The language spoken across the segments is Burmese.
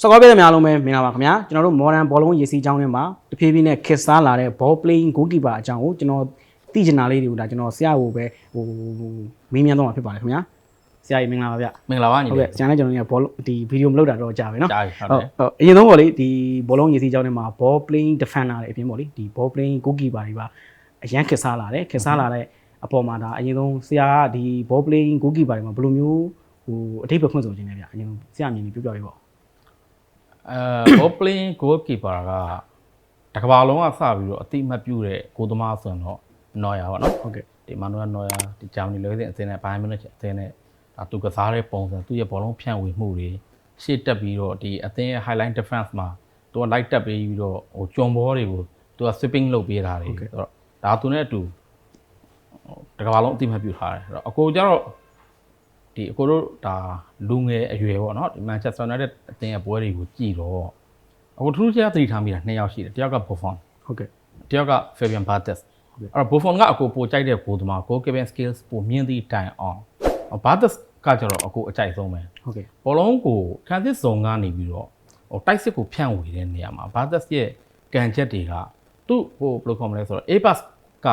စကောပြည့်တဲ့များလုံးပဲမင်္ဂလာပါခင်ဗျာကျွန်တော်တို့ modern ဘောလုံးရေစီးကြောင်းထဲမှာတဖြည်းဖြည်းနဲ့ခစ်စားလာတဲ့ ball playing goalkeeper အကြောင်းကိုကျွန်တော်သိချင်တာလေးတွေကိုဒါကျွန်တော်ဆရာကိုပဲဟိုမေးမြန်းတော့မှာဖြစ်ပါတယ်ခင်ဗျာဆရာကြီးမင်္ဂလာပါဗျမင်္ဂလာပါညီဟုတ်လေးကဲ့ဆရာနဲ့ကျွန်တော်တို့ကဘောလုံးဒီဗီဒီယိုမလုပ်တာတော့ကြာပြီနော်ကြားပြီဟုတ်ဟုတ်တယ်ဟုတ်အရင်ဆုံးပေါ့လေဒီဘောလုံးရေစီးကြောင်းထဲမှာ ball playing defender တွေအပြင်ပေါ့လေဒီ ball playing goalkeeper တွေပါအရန်ခစ်စားလာတယ်ခစ်စားလာတဲ့အပေါ်မှာဒါအရင်ဆုံးဆရာကဒီ ball playing goalkeeper တွေမှာဘယ်လိုမျိုးဟိုအထိပ္ပယ်ဖွင့်ဆိုခြင်းလဲဗျအရင်ဆုံးဆရာအမြင်ကြီးပြောပြပေးပါဦး အဲ ball playing goalkeeper ကတကဘာလုံးကစပြီးတော့အတိအမှတ်ပြုတဲ့ကိုသမားဆိုရင်တော့နော်ယာပေါ့နော်ဟုတ်ကဲ့ဒီမန်နူရယ်နော်ယာဒီဂျာမနီလွဲတဲ့အသင်းနဲ့ဘိုင်မန်နဲ့အသင်းနဲ့ဒါသူကစားတဲ့ပုံစံသူ့ရဲ့ဘောလုံးဖြန့်ဝေမှုတွေရှေ့တက်ပြီးတော့ဒီအသင်းရဲ့ highline defense မှာသူက light တက်ပြီးတော့ဟိုကြုံဘောတွေကိုသူက sweeping လုပ်ပေးတာတွေဆိုတော့ဒါသူနဲ့အတူတကဘာလုံးအတိအမှတ်ပြုထားတယ်အဲ့တော့အကိုကျတော့ ဒီအကိုတို့ဒါလူငယ်အရွယ်ပေါ့နော်ဒီ Manchester United အသင်းရဲ့ပွဲတွေကိုကြည့်တော့အခုထူးခြားသတိထားမိတာနှစ်ယောက်ရှိတယ်တယောက်က Buffon ဟုတ်ကဲ့တယောက်က Fabian Barthez အဲ့တော့ Buffon ကအကိုပိုကြိုက်တဲ့ဂိုးသမား goal keeping skills ပိုမြင့်သည့်တိုင်အောင် Barthez ကကျတော့အကိုအကြိုက်ဆုံးပဲဟုတ်ကဲ့ဘောလုံးကို transit zone ကနေပြီးတော့ဟိုတိုက်စစ်ကိုဖြန့်ဝေတဲ့နေရာမှာ Barthez ရဲ့ကန်ချက်တွေကသူ့ဟိုဘယ်လိုခေါ်မလဲဆိုတော့ A pass က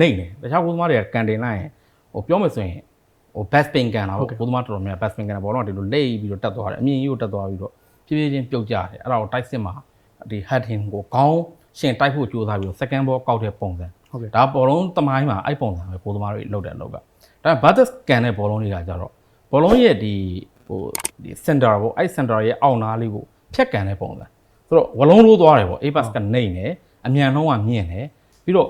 နေတယ်တခြားဂိုးသမားတွေကကန်တင်လိုက်ရင်ဟိုပြောမယ်ဆိုရင် ဟို best pin ကန်တာပေါ့ဂိုးသမားတော်တော်များ best pin ကန်တာဘောလုံးကဒီလိုလိမ့်ပြီးတော့တက်သွားတယ်အမြင့်ကြီးကိုတက်သွားပြီးတော့ဖြည်းဖြည်းချင်းပြုတ်ကြတယ်အဲ့ဒါကိုတိုက်စစ်မှာဒီ heading ကိုကောင်းရှင်တိုက်ဖို့ကြိုးစားပြီးတော့ second ball ကောက်တဲ့ပုံစံဟုတ်ကဲ့ဒါဘောလုံးတမိုင်းမှာအဲ့ပုံစံပဲကိုသမားတွေလောက်တယ်လောက်ကဒါပေမဲ့ Batis ကန်တဲ့ဘောလုံးတွေကကြတော့ဘောလုံးရဲ့ဒီဟိုဒီ center ပေါ့အဲ့ center ရဲ့အောက်နားလေးကိုဖြတ်ကန်တဲ့ပုံစံဆိုတော့ဝလုံးလို့သွားတယ်ပေါ့ A-pass ကနေနေအမြန်နှုံးကမြင့်တယ်ပြီးတော့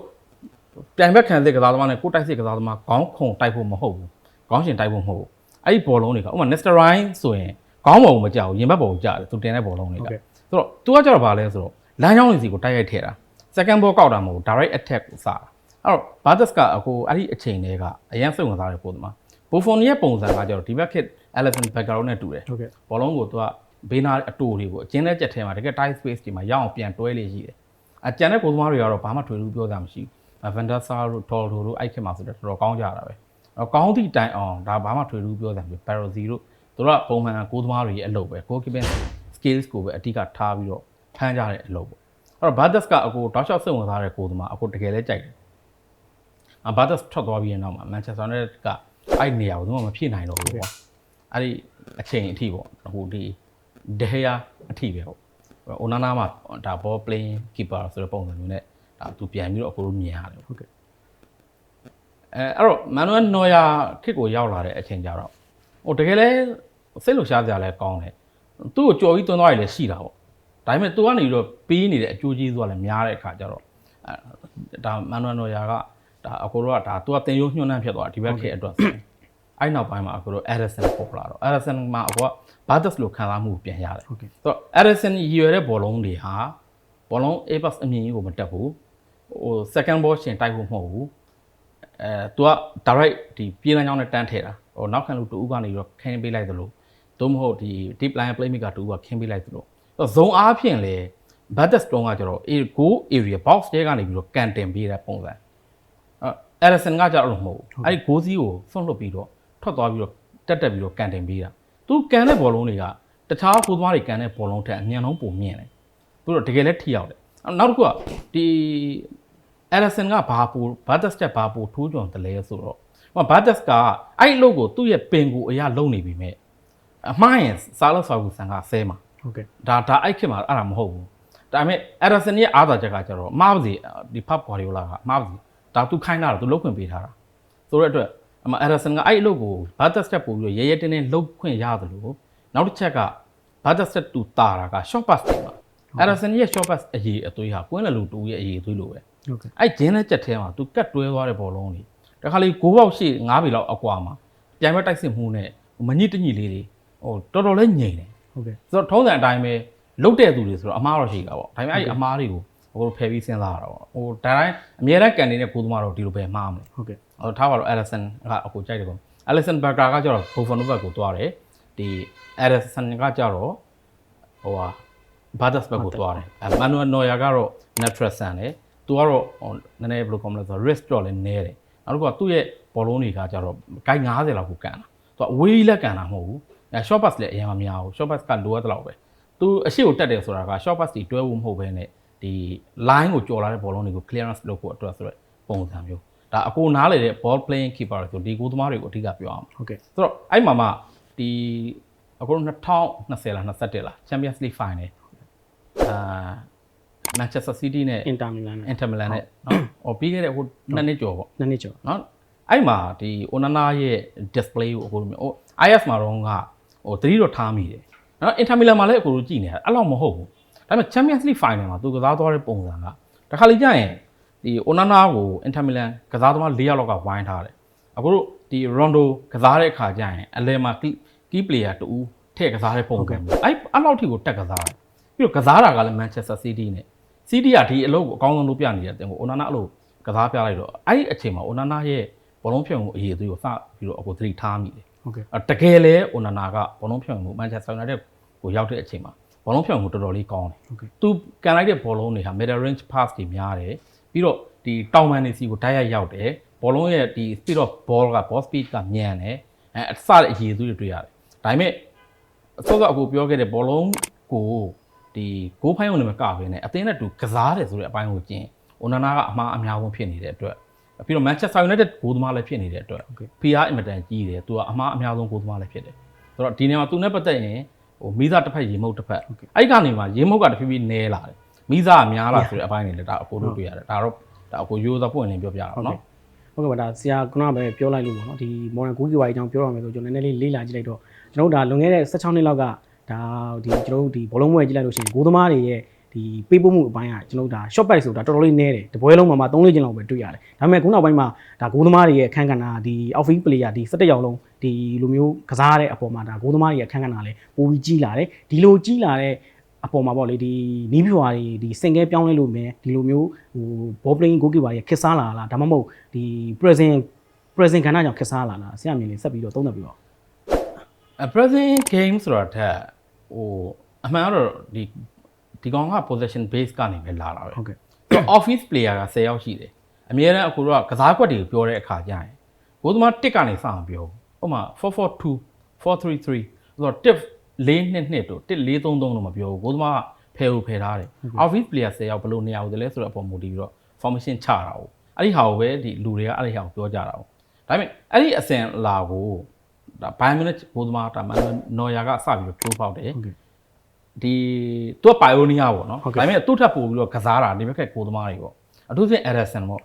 ပြိုင်ဘက်ခံစစ်ကစားသမားနဲ့ကိုတိုက်စစ်ကစားသမားခေါင်းခုံတိုက်ဖို့မဟုတ်ဘူး ခေါင်းရှင်တိုက်ဖို့မဟုတ်ဘူးအဲ့ဒီဘောလုံးတွေကဥပမာ Nesterine ဆိုရင်ခေါင်းပုံမကြောက်ဘူးရင်ဘတ်ပုံကြောက်တယ်သူတင်တဲ့ဘောလုံးတွေကဟုတ်ကဲ့ဆိုတော့ तू ကကြတော့ဗာလဲဆိုတော့လမ်းကြောင်းလေးစီကိုတိုက်ရိုက်ထည့်တာ second ball ကောက်တာမဟုတ်ဘူး direct attack ကိုစတာအဲ့တော့ Bartes ကအကိုအဲ့ဒီအချိန်တည်းကအရင်စိတ်ဝင်စားတဲ့ပုံသမား Buffon ရဲ့ပုံစံကကြတော့ဒီဘက်ခစ် Elephant Background နဲ့တူတယ်ဟုတ်ကဲ့ဘောလုံးကို तू ကဘေးနာအတူတွေကိုအကျဉ်းတဲ့ချက်ထဲမှာတကယ် tight space တွေမှာရအောင်ပြန်တွဲလေးရှိတယ်အကျန်တဲ့ပုံသမားတွေကတော့ဘာမှထွေလို့ပြောတာမရှိဘူး Van der Sar တို့ Toldo တို့အဲ့ခက်မှာဆိုတော့တော်တော်ကောင်းကြတာပဲအဲ့တော့ ကောင်းသည့်တိုင်အောင်ဒါဘာမှထွေလို့ပြောတာမရှိဘူး Parozzi တို့တို့ကပုံမှန်ကိုသမားတွေရဲ့အလုပ်ပဲ goalkeeping skills ကိုပဲအဓိကထားပြီးတော့ဖမ်းကြတဲ့အလုပ်ပေါ့အဲ့တော့ Bartes ကအကိုတောက်လျှောက်စိတ်ဝင်စားတဲ့ကိုသမားအကိုတကယ်လဲကြိုက်တယ်အဘာသက်ထွက်သွားပြီးရင်တော့မှ Manchester United ကအဲ့နေရာကိုတော့မဖြစ်နိုင်တော့ဘူးပေါ့အဲ့ဒီအချိန်အထိပေါ့အခုဒီဒဟယာအထိပဲပေါ့အိုနာနာမှာဒါ ball playing keeper ဆိုတဲ့ပုံစံမျိုးနဲ့ဒါသူပြန်ပြီးတော့အခုလိုမြင်ရတယ်ဟုတ်ကဲ့ အဲအဲ့တော့မန်နွယ်နော်ယာခစ်ကိုရောက်လာတဲ့အချိန်ကြတော့ဟိုတကယ်လဲစိတ်လှရှားစရာလဲကောင်းတယ်သူ့ကိုကြော်ပြီးသွန်းသွားရည်လည်းရှိတာပေါ့ဒါပေမဲ့သူကနေပြီးတော့ပေးနေတဲ့အကျိုးကျေးဇူးကလည်းများတဲ့အခါကျတော့အဲဒါမန်နွယ်နော်ယာကဒါအကိုတို့ကဒါသူကတင်ရိုးညှို့နှံ့ဖြစ်သွားဒီဘက်ခေတ်အတွက်ဆိုရင်အဲ့နောက်ပိုင်းမှာအကိုတို့ Edison ပေါ်လာတော့ Edison မှာအကိုက Batis လို့ခံစားမှုပြန်ရတယ်ဟုတ်ကဲ့ဆိုတော့ Edison ရည်ရွယ်တဲ့ဘောလုံးတွေဟာဘောလုံး A pass အမြင့်ကြီးကိုမတက်ဘူးဟို second ball ရှင်တိုက်ဖို့မဟုတ်ဘူး အဲ तू က direct ဒီပြေးလမ်းကြောင်းနဲ့တန်းထည့်တာဟိုနောက်ခံလူတူဦးကနေပြီးတော့ခင်းပေးလိုက်သလိုသို့မဟုတ်ဒီ deep line playmaker တူဦးကခင်းပေးလိုက်သလိုဆိုတော့ဇုံအားဖြင့်လေ Batis တုံးကကျတော့ A goal area box တဲကနေပြီးတော့ကန်တင်ပေးတဲ့ပုံစံအဲ Edison ကကျတော့လို့မဟုတ်ဘူးအဲ့ဒီ goal စီးကိုဆွန့်လွတ်ပြီးတော့ထွက်သွားပြီးတော့တက်တက်ပြီးတော့ကန်တင်ပေးတာသူကန်တဲ့ဘောလုံးတွေကတခြားကိုသမားတွေကန်တဲ့ဘောလုံးထက်အမြန်ဆုံးပိုမြင့်တယ်သူတို့တကယ်လဲထိရောက်တယ်အဲ့နောက်တစ်ခုကဒီ Edison ကဘာပူ Batis တက်ဘာပူထိုးကြုံတယ်လဲဆိုတော့ဟို Batis ကအဲ့အလုပ်ကိုသူ့ရဲ့ပင်ကိုအရာလုံနေပြီမဲ့အမှားရင်စားလို့ဆောက်ကူဆန်ကဆဲမှာဟုတ်ကဲ့ဒါဒါအဲ့ခေတ်မှာအဲ့ဒါမဟုတ်ဘူးဒါပေမဲ့ Ederson ရဲ့အားသာချက်ကကျတော့မားပါစီဒီ Pep Guardiola ကမားပါစီဒါသူခိုင်းတာတော့သူလုတ်ခွင့်ပေးထားတာဆိုတော့အတွက်အမ Ederson ကအဲ့အလုပ်ကို Butter Step ပို့ပြီးတော့ရဲရဲတင်းတင်းလုတ်ခွင့်ရတယ်လို့နောက်တစ်ချက်က Butter Step သူတာတာက short pass တွေမှာ Ederson ရဲ့ short pass အရေးအသွေးဟာကွင်းလလူတူရဲ့အရေးအသွေးလိုပဲဟုတ်ကဲ့အဲ့ဂျင်းနဲ့ကြက်ထဲမှာသူကတ်တွဲသွားတဲ့ဘောလုံးတွေတခါလေ6ပေါက်ရှိ9ပြီလောက်အကွာမှာပြိုင်ဘက်တိုက်စစ်မှုနဲ့မညစ်တညစ်လေးတွေဟိုတော်တော်လေးငြိမ်တယ်ဟုတ်ကဲ့ဆိုတော့ထုံးစံအတိုင်းပဲလုတ်တဲ့သူတွေဆိုတော့အမားတော့ရှိတာပေါ့ဒါပေမဲ့အဲ့ဒီအမားတွေကိုဟိုဖယ်ပြီးစဉ်းစားရတာပေါ့ဟိုဒါတိုင်းအမြဲတမ်းကန်နေတဲ့ကိုသမားတော့ဒီလိုပဲမှားမလဲဟုတ်ကဲ့ဟိုထားပါတော့ Allison ကအခုကြိုက်တယ်ပေါ့ Allison Becker ကကျတော့ Buffalo ဘက်ကိုသွားတယ်ဒီ Allison ကကျတော့ဟိုဟာ Badas ဘက်ကိုသွားတယ်အဲ Manuel Neuer ကတော့ Natural Sun တယ်သူကတော့ဟိုနည်းနည်းဘယ်လိုကောမလဲဆိုတော့ risk တော့လည်းနည်းတယ်နောက်တစ်ခုကသူ့ရဲ့ဘောလုံးတွေကကျတော့ဂိုင်း90လောက်ကိုကန်တာသူကအဝေးလက်ကန်တာမဟုတ်ဘူးအဲ short pass လည်းအရင်မများဘူး short pass ကလိုအပ်တဲ့လောက်ပဲသူအရှိကိုတက်တယ်ဆိုတာက short pass တွေတွဲဖို့မဟုတ်ဘဲနဲ့ဒီ line ကိုကျော်လာတဲ့ဘောလုံးတွေကို clearance လုပ်ဖို့အတွက်ဆိုတော့ပုံစံမျိုးဒါအကိုနားလေတဲ့ ball playing keeper တွေဆိုဒီကိုသမားတွေကိုအဓိကပြောအောင်ဟုတ်ကဲ့ဆိုတော့အဲ့မှာမှဒီအခု2020လား21လား Champions League final အာ Manchester City နဲ့အင်တာမီလန်နဲ့ Inter Milan နဲ့နော်ဟိုပြီးခဲ့တဲ့ဟိုနှစ်နှစ်ကျော်ပေါ့နှစ်နှစ်ကျော်နော်အဲ့မှာဒီ Onana ရဲ့ display ကိုအခုလိုမျိုးဟို IS မှာတော့ကဟိုသတိတော့ထားမိတယ်နော် Inter Milan မှာလည်းအခုလိုကြည့်နေတာအဲ့လောက်မဟုတ်ဘူးဒါပေမဲ့ Champions League final မှာသူကစားသွားတဲ့ပုံစံကတခါလေကြာရင်ဒီ Onana ကို Inter Milan ကစားသမား၄ယောက်လောက်ကဝိုင်းထားတယ်အခုတို့ဒီ Rondo ကစားတဲ့အခါကျရင်အလဲမှာ key key player တူထည့်ကစားတဲ့ပုံစံမျိုးအဲ့အဲ့လောက်ထိကိုတက်ကစားတယ် ပြီးတော့ကစားတာကလည်း Manchester City နဲ့ City ကဒီအလုပ်ကိုအကောင်းဆုံးလုပ်ပြနေတဲ့အတင်ကို Onana အလုပ်ကစားပြလိုက်တော့အဲ့ဒီအချိန်မှာ Onana ရဲ့ဘောလုံးဖြုံမှုအရေးအသွေးကိုစပြီးတော့အခုသတိထားမိတယ်ဟုတ်ကဲ့အဲ့တကယ်လဲ Onana ကဘောလုံးဖြုံမှု Manchester United ကိုရောက်တဲ့အချိန်မှာဘောလုံးဖြုံမှုတော်တော်လေးကောင်းတယ်ဟုတ်ကဲ့သူကန်လိုက်တဲ့ဘောလုံးတွေဟာ middle range pass တွေများတယ်ပြီးတော့ဒီတောင်ပန်နေစီကိုတိုက်ရိုက်ရောက်တယ်ဘောလုံးရဲ့ဒီ speed of ball က ball speed ကမြန်တယ်အဲအစတဲ့အရေးအသွေးတွေတွေ့ရတယ်ဒါပေမဲ့အစောကအခုပြောခဲ့တဲ့ဘောလုံးကို ဒီဂိုးဖိုင်းုံနဲ့မကဘဲနဲ့အသင်းနဲ့တူကစားတယ်ဆိုတဲ့အပိုင်းကိုကျင်အိုနာနာကအမှားအများဆုံးဖြစ်နေတဲ့အတွက်ပြီးတော့ Manchester United ဂိုးသမားလည်းဖြစ်နေတဲ့အတွက် PR အင်မတန်ကြီးတယ်သူကအမှားအများဆုံးဂိုးသမားလည်းဖြစ်တယ်ဆိုတော့ဒီနေရာမှာသူနဲ့ပတ်သက်ရင်ဟိုမိသားတစ်ဖက်ရေမုတ်တစ်ဖက်အဲ့ဒီကနေမှရေမုတ်ကတဖြည်းဖြည်းနည်းလာတယ်မိသားကများလာဆိုတဲ့အပိုင်းတွေလည်းဒါအကိုတို့တွေ့ရတယ်ဒါတော့ဒါအကိုရိုးသားပွင့်လင်းပြောပြတာပေါ့နော်ဟုတ်ကဲ့ပါဒါဆရာကပဲပြောလိုက်လို့ပေါ့နော်ဒီ modern cookie ဝိုင်းအကြောင်းပြောရမယ်ဆိုကျွန်တော်နည်းနည်းလေးလေ့လာကြည့်လိုက်တော့ကျွန်တော်တို့ဒါလွန်ခဲ့တဲ့16နှစ်လောက်က ဒါဒီကျွန်တော်တို့ဒီဘောလုံးပွဲကြည့်လိုက်လို့ရှိရင်ဂိုးသမားတွေရဲ့ဒီပေးပို့မှုအပိုင်းကကျွန်တော်တို့ဒါ short pass ဆိုတာတော်တော်လေးနည်းတယ်တပွဲလုံးမှာမှ3လေးချင်းလောက်ပဲတွေ့ရတယ်ဒါပေမဲ့ခုနောက်ပိုင်းမှာဒါဂိုးသမားတွေရဲ့အခန်းကဏ္ဍဒီ outfield player ဒီ17ယောက်လုံးဒီလိုမျိုးကစားရတဲ့အပေါ်မှာဒါဂိုးသမားတွေရဲ့အခန်းကဏ္ဍလည်းပိုပြီးကြီးလာတယ်ဒီလိုကြီးလာတဲ့အပေါ်မှာပေါ့လေဒီနီးပြွာတွေဒီစင်ကဲပြောင်းလဲလို့မယ်ဒီလိုမျိုးဟို ball playing goalkeeper ရဲ့ခစ်စားလာလားဒါမှမဟုတ်ဒီ present present ခဏကြောင့်ခစ်စားလာလားဆရာမြင်လေးဆက်ပြီးတော့သုံးသပ်ပြီးတော့ a present game ဆိုတာထက် ဟိုအမှန်ကတော့ဒီဒီကောင်က possession base ကနေပဲလာတာပဲဟုတ်ကဲ့သူ office player က10ယောက်ရှိတယ်အများအားအခုတော့ကစားကွက်တွေကိုပြောတဲ့အခါကျရင်ဘိုးသမားတစ်ကနေစအောင်ပြောဥပမာ442 433ဆိုတော့တစ်4နှစ်နှစ်တို့တစ်433တို့မပြောဘူးဘိုးသမားကဖယ်ဖို့ဖယ်ထားတယ် office player 10ယောက်ဘယ်လိုနေရာကိုတည်းလဲဆိုတော့အပေါ်မူတည်ပြီးတော့ formation ချတာ哦အဲ့ဒီဟာကိုပဲဒီလူတွေကအဲ့ဒီဟာကိုပြောကြတာ哦ဒါပေမဲ့အဲ့ဒီအစင်လာကို ဒါဘိုင်မီနစ်ဘိုးသမားတာမန်နော်ယာကစပြီးတော့ထိုးပေါက်တယ်ဟုတ်ကဲ့ဒီသူကပိုင်အိုနီယာပေါ့နော်ဟုတ်ကဲ့ဒါပေမဲ့သူ့ထပ်ပို့ပြီးတော့ကစားတာဒီဘက်ကကိုသမားတွေပေါ့အထူးသဖြင့် Ederson ပေါ့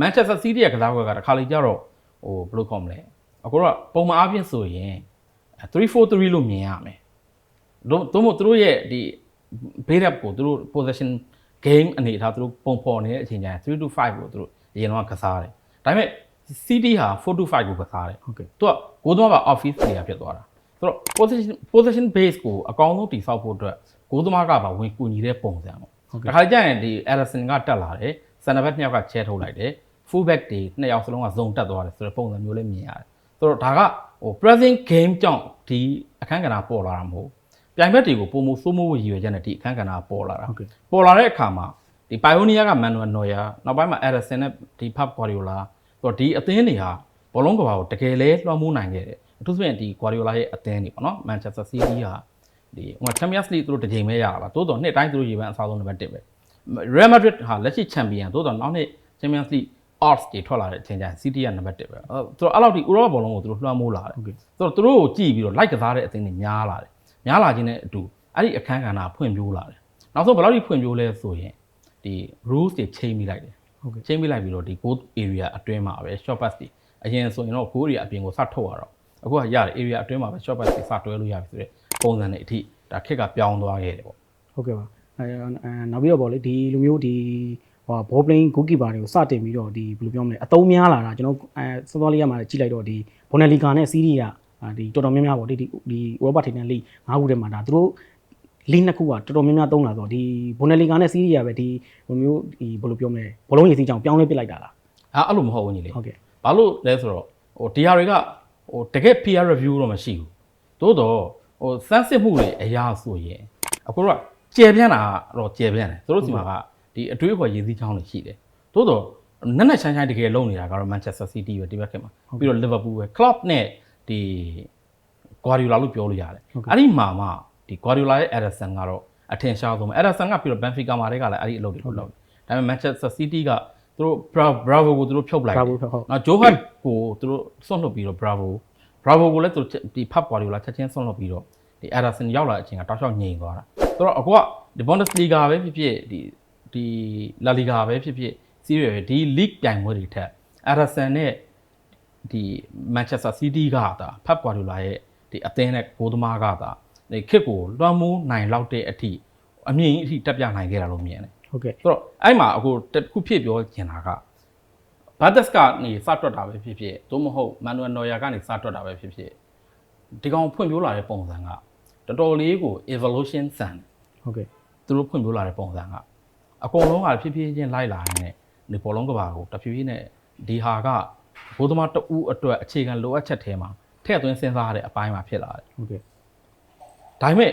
မန်ချက်စတာစီးတီးရဲ့ကစားကွက်ကတခါလေကျတော့ဟိုဘယ်လိုခေါ်မလဲအခုတော့ပုံမှန်အားဖြင့်ဆိုရင်3-4-3လို့မြင်ရမယ်တို့တို့မို့သူတို့ရဲ့ဒီ build up ကိုသူတို့ possession game အနေအထားသူတို့ပုံဖော်နေတဲ့အချိန်ကျရင်3-5ကိုသူတို့အရင်တော့ကစားတယ်ဒါပေမဲ့ CD ဟာ4-5ကိုကစားတယ်ဟုတ်ကဲ့သူကကိုသမားက office player ဖြစ်သွားတာဆိုတော့ position position base ကိုအကောင်းဆုံးတည်ဆောက်ဖို့အတွက်ကိုသမားကပါဝင်ကူညီတဲ့ပုံစံပေါ့ဟုတ်တကဲ့ခါကျရင်ဒီ Ederson ကတက်လာတယ် center back နှစ်ယောက်ကချဲထုတ်လိုက်တယ် full back တွေနှစ်ယောက်စလုံးကဇုံတက်သွားတယ်ဆိုတဲ့ပုံစံမျိုးလေးမြင်ရတယ်ဆိုတော့ဒါကဟို present game ကြောင့်ဒီအခန်းကဏ္ဍပေါ်လာတာမဟုတ်ပြိုင်ဘက်တွေကိုပုံမှုစိုးမိုးဖို့ရည်ရွယ်ချက်နဲ့ဒီအခန်းကဏ္ဍပေါ်လာတာဟုတ်ကဲ့ပေါ်လာတဲ့အခါမှာဒီ Pioneer က Manuel Neuer နောက်ပိုင်းမှာ Ederson နဲ့ဒီ Pep Guardiola ဆိုတော့ဒီအသင်းတွေဟာဘောလုံးကဘာကိုတကယ်လဲလွှမ်းမိုးနိုင်ခဲ့တယ်အထူးသဖြင့်ဒီ Guardiola ရဲ့အသင်းတွေပေါ့နော် Manchester City ဟာဒီဟို Champions League သူတို့တစ်ချိန်ပဲရတာပါတိုးတော့နှစ်တိုင်းသူတို့ရေပန်းအစားဆုံးနံပါတ်1ပဲ Real Madrid ဟာလက်ရှိ Champion တိုးတော့နောက်နှစ် Champions League odds တွေထွက်လာတဲ့အချိန်ကျရင် City ကနံပါတ်1ပဲအဲသူတို့အဲ့လောက်ဒီ Europa ဘောလုံးကိုသူတို့လွှမ်းမိုးလာတယ်ဟုတ်ကဲ့ဆိုတော့သူတို့ကိုကြည့်ပြီးတော့ like ကစားတဲ့အသင်းတွေများလာတယ်များလာခြင်းနဲ့အတူအဲ့ဒီအခန်းကဏ္ဍဖွင့်ပြိုးလာတယ်နောက်ဆုံးဘယ်လောက်ထိဖွံ့ဖြိုးလဲဆိုရင်ဒီ rules တွေချိန်မိလိုက်တယ်ဟုတ်ကဲ့ ချိန်မိလိုက်ပြီးတော့ဒီ goal area အတွင်းမှာပဲ short pass တွေအရင်ဆိုရင်တော့ goal area အပြင်ကိုစထုတ်ရတော့အခုကရတယ် area အတွင်းမှာပဲ short pass တွေစတွဲလို့ရပြီဆိုတဲ့ပုံစံတွေအထိဒါခက်ကပြောင်းသွားခဲ့တယ်ပေါ့ဟုတ်ကဲ့ပါအဲအဲနောက်ပြီးတော့ဗောလေဒီလိုမျိုးဒီဟော ball playing goalkeeper တွေကိုစတင်ပြီးတော့ဒီဘယ်လိုပြောမလဲအသုံးများလာတာကျွန်တော်အဲစောစောလေးရမှာကြည့်လိုက်တော့ဒီ Bundesliga နဲ့ Serie A ကဒီတော်တော်များများဗောဒီဒီဒီ Europa Champions League ၅ခုထဲမှာဒါသူတို့ league နှစ်ခုကတော်တော်များများသုံးလာဆိုတော့ဒီ Bundesliga နဲ့ Serie A ပဲဒီလိုမျိုးဒီဘယ်လိုပြောမလဲဘလုံးရည်စီကြောင်ပြောင်းလဲပစ်လိုက်တာလားအဲအဲ့လိုမဟုတ်ဘူးညီလေးဟုတ်ကဲ့ဘာလို့လဲဆိုတော့ဟိုတရားတွေကဟိုတကယ် peer review တော့မရှိဘူးသို့တော့ဟိုစမ်းစစ်မှုတွေအရာဆိုရင်အခုတော့ကျယ်ပြန့်တာတော့ကျယ်ပြန့်တယ်သူတို့စီမှာကဒီအတွေးအခေါ်ရည်စည်းချောင်းတွေရှိတယ်သို့တော့နက်နက်ချိုင်းချိုင်းတကယ်လုံနေတာကတော့ Manchester City ပဲဒီဘက်ခင်မှာပြီးတော့ Liverpool ပဲ club နဲ့ဒီ Guardiola လို့ပြောလို့ရတယ်အဲ့ဒီမှာမှ ဒီ Guardiola ရဲ့ Ederson ကတော့အထင်ရှားဆုံးပဲ Ederson ကပြီးတော့ Benfica မှာတည်းကလည်းအဲ့ဒီအလုပ်တွေလုပ်လုပ်ဒါပေမဲ့ Manchester City ကသူတို့ Bravo ကိုသူတို့ဖြုတ်လိုက် Bravo တယ်ဟုတ်နော်ဂျိုဟတ်ကိုသူတို့ဆွန့်လွတ်ပြီးတော့ Bravo Bravo ကိုလည်းသူတို့ဒီဖတ်ပွားတွေလာချက်ချင်းဆွန့်လွတ်ပြီးတော့ဒီ Ederson ရောက်လာတဲ့အချိန်ကတောက်လျှောက်ငြိမ်သွားတာဆိုတော့အခုကဒီ Bundesliga ပဲဖြစ်ဖြစ်ဒီဒီ La Liga ပဲဖြစ်ဖြစ် Serie A ပဲဒီ league ပြိုင်ပွဲတွေထက် Ederson နဲ့ဒီ Manchester City ကသာဖတ်ပွားတွေလာရဲ့ဒီအသင်းနဲ့ဂိုးသမားကသာဒီ ခစ်ကိုလွှမ်းမိုးနိုင်လောက်တဲ့အထိအမြင့်ကြီးအထိတက်ပြနိုင်ခဲ့တာလို့မြင်တယ်ဟုတ်ကဲ့ဆိုတော့အဲ့မှာအခုတစ်ခုဖြစ်ပြောကျင်တာကဘတ်ဒက်စ်ကနေစတွက်တာပဲဖြစ်ဖြစ်သို့မဟုတ်မန်နွယ်နော်ယာကနေစတွက်တာပဲဖြစ်ဖြစ်ဒီကောင်ဖွင့်ပြလာတဲ့ပုံစံကတော်တော်လေးကို evolution ဆန်ဟုတ်ကဲ့သူတို့ဖွင့်ပြလာတဲ့ပုံစံကအကုန်လုံးကဖြည်းဖြည်းချင်းလိုက်လာရင်ဒီဘောလုံးကဘာကိုတဖြည်းဖြည်းနဲ့ဒီဟာကဘိုးသမားတဦးအတွက်အခြေခံလိုအပ်ချက်ထဲမှာထည့်သွင်းစဉ်းစားရတဲ့အပိုင်းမှာဖြစ်လာတယ်ဟုတ်ကဲ့ ဒါပေမဲ့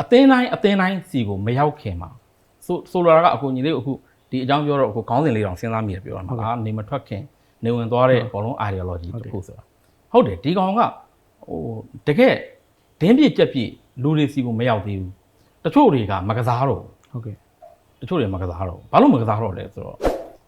အသင်းတိုင်းအသင်းတိုင်းစီကိုမရောက်ခင်မှာဆိုဆိုလိုတာကအခုညီလေးကိုအခုဒီအကြောင်းပြောတော့အခုခေါင်းစဉ်လေးတောင်စဉ်းစားမိရပြောတာမှာအာနေမထွက်ခင်နေဝင်သွားတဲ့ဘောလုံး ideology တစ်ခုဆိုတာဟုတ်တယ်ဒီကောင်ကဟိုတကယ်ဒင်းပြစ်ကြက်ပြစ်လူတွေစီကိုမရောက်သေးဘူးတချို့တွေကမကစားတော့ဟုတ်ကဲ့တချို့တွေမကစားတော့ဘာလို့မကစားတော့လဲဆိုတော့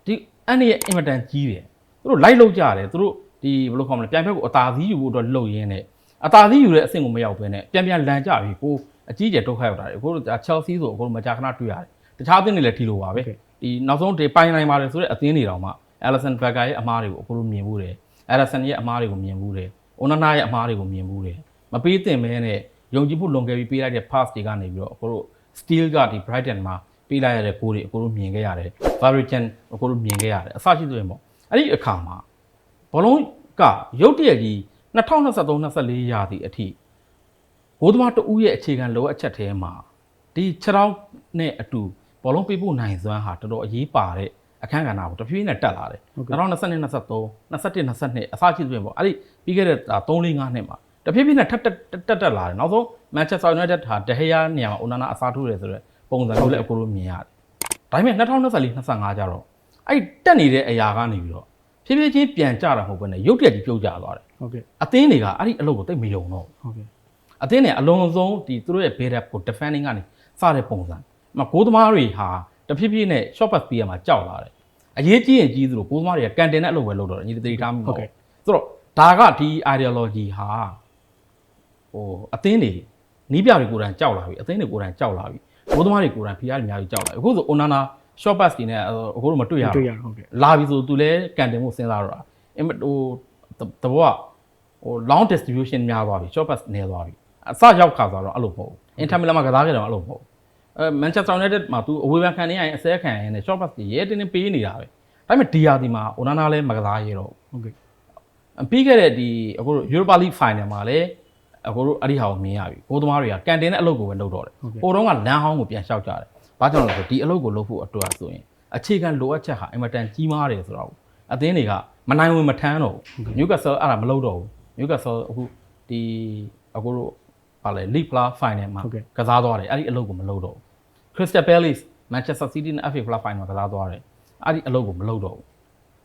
ဒီအဲ့ဒီရဲ့အင်မတန်ကြီးတယ်သူတို့လိုက်လောက်ကြတယ်သူတို့ဒီဘယ်လိုခေါ်မလဲပြန်ဖက်ကိုအသာစီးယူဖို့အတွက်လှုပ်ရင်းနဲ့ အသာစီးယူတဲ့အဆင့်ကိုမရောက်ဘဲနဲ့ပြန်ပြန်လန်ကြပြီကိုအကြီးကျယ်ဒုက္ခရောက်တာတယ်အခုတို့ Chelsea ဆိုအခုမကြာခဏတွေ့ရတယ်တခြားအသင်းတွေလည်းဒီလိုပါပဲဒီနောက်ဆုံးဒီပိုင်နိုင်ပါတယ်ဆိုတဲ့အသင်းတွေတောင်မှ Alisson Becker ရဲ့အမားတွေကိုအခုတို့မြင်မှုတယ် Ederson ရဲ့အမားတွေကိုမြင်မှုတယ် Onana ရဲ့အမားတွေကိုမြင်မှုတယ်မပေးသင့်မဲနဲ့ယုံကြည်မှုလွန်ခဲ့ပြီးပေးလိုက်တဲ့ pass တွေကနေပြီးတော့အခုတို့ Steel ကဒီ Brighton မှာပေးလိုက်ရတဲ့ကိုယ်တွေအခုတို့မြင်ခဲ့ရတယ် Varigan အခုတို့မြင်ခဲ့ရတယ်အစရှိဆိုရင်ပေါ့အဲ့ဒီအခါမှာဘောလုံးကရုတ်တရက်ကြီး 2023-24ရာသီအထိဘိုးသမားတဦးရဲ့အခြေခံလိုအပ်ချက်ထဲမှာဒီခြေထောက်နဲ့အတူဘောလုံးပေးဖို့နိုင်စွမ်းဟာတော်တော်အရေးပါတဲ့အခန်းကဏ္ဍကိုတဖြည်းဖြည်းနဲ့တက်လာတယ်2022 23 21 22အစရှိဆိုရင်ပေါ့အဲ့ဒီပြီးခဲ့တဲ့3 4 5နှစ်မှာတဖြည်းဖြည်းနဲ့ထပ်တက်တက်တက်လာတယ်နောက်ဆုံး Manchester United ဟာဒဟေယာနေရာမှာ Onana အစားထိုးတယ်ဆိုတော့ပုံစံမျိုးလည်းအခုလိုမြင်ရတယ်။ဒါပေမဲ့2024 25ကျတော့အဲ့တက်နေတဲ့အရာကနေပြီးတော့ ဖြည်းဖြည်းချင်းပြန်ကြတာမဟုတ်ဘဲနဲ့ရုတ်တရက်ကြီးပြုတ်ကျသွားတယ်ဟုတ်ကဲ့။အသင်းတွေကအဲ့ဒီအလုပ်ကိုတိတ်မယုံတော့ဘူးဟုတ်ကဲ့။အသင်းတွေအလုံးစုံဒီသူတို့ရဲ့ build up ကို defending ကနေစတဲ့ပုံစံ။မဂိုးသမားတွေဟာတဖြည်းဖြည်းနဲ့ short pass ပေးရမှာကြောက်လာတယ်။အရေးကြီးရင်ကြီးသလိုဂိုးသမားတွေကကန်တင်တဲ့အလုပ်ပဲလုပ်တော့တယ်ညီတတိထားမိပါဘူး။ဆိုတော့ဒါကဒီ ideology ဟာဟိုအသင်းတွေနီးပြတွေကိုယ်တိုင်ကြောက်လာပြီအသင်းတွေကိုယ်တိုင်ကြောက်လာပြီဘိုးသမားတွေကိုယ်တိုင်ဖိအားတွေအများကြီးကြောက်လာပြီအခုဆို Onana short pass တွေနဲ့အခုတော့မတွေ့ရတွေ့ဘူးရဟုတ်ကဲ့လာပြီဆိုသူလည်းကန်တင်မှုစဉ်းစားတော့တာအင်မဟိုတဘောကဟို long distribution များသွားပြီ short pass နည်းသွားပြီအစရောက်ခါဆိုတော့အဲ့လိုမဟုတ်ဘူး Inter Milan မှာကစားခဲ့တယ်အဲ့လိုမဟုတ်ဘူးအဲ Manchester United မှာသူအဝေးဘန်ခံနေရရင်အစဲခံရင်လည်း short pass တွေရဲတင်းတင်းပေးနေတာပဲဒါပေမဲ့ဒီယာဒီမှာ Onana လည်းမကစားရတော့ဘူးဟုတ်ကဲ့ပြီးခဲ့တဲ့ဒီအခုတို့ Europa League Final မှာလည်းအခုတို့အဲ့ဒီဟာကိုမြင်ရပြီကိုသမားတွေကကန်တင်တဲ့အလုပ်ကိုပဲလုပ်တော့တယ်ဟိုတုန်းကလမ်းဟောင်းကိုပြန်လျှောက်ကြတယ် ဘာကြောင့်လဲဆိုဒီအလုပ်ကိုလုပ်ဖို့အတွက်ဆိုရင်အခြေခံလိုအပ်ချက်ဟာအင်မတန်ကြီးမားတယ်ဆိုတော့အသင်းတွေကမနိုင်ဝင်မထမ်းတော့ဘူး Newcastle အဲ့ဒါမလုပ်တော့ဘူး Newcastle အခုဒီအခုတို့ဗာလဲ League Plus Final မှာကစားသွားတယ်အဲ့ဒီအလုပ်ကိုမလုပ်တော့ဘူး Crystal Palace Manchester City နဲ့ FA Cup Final မှာကစားသွားတယ်အဲ့ဒီအလုပ်ကိုမလုပ်တော့ဘူး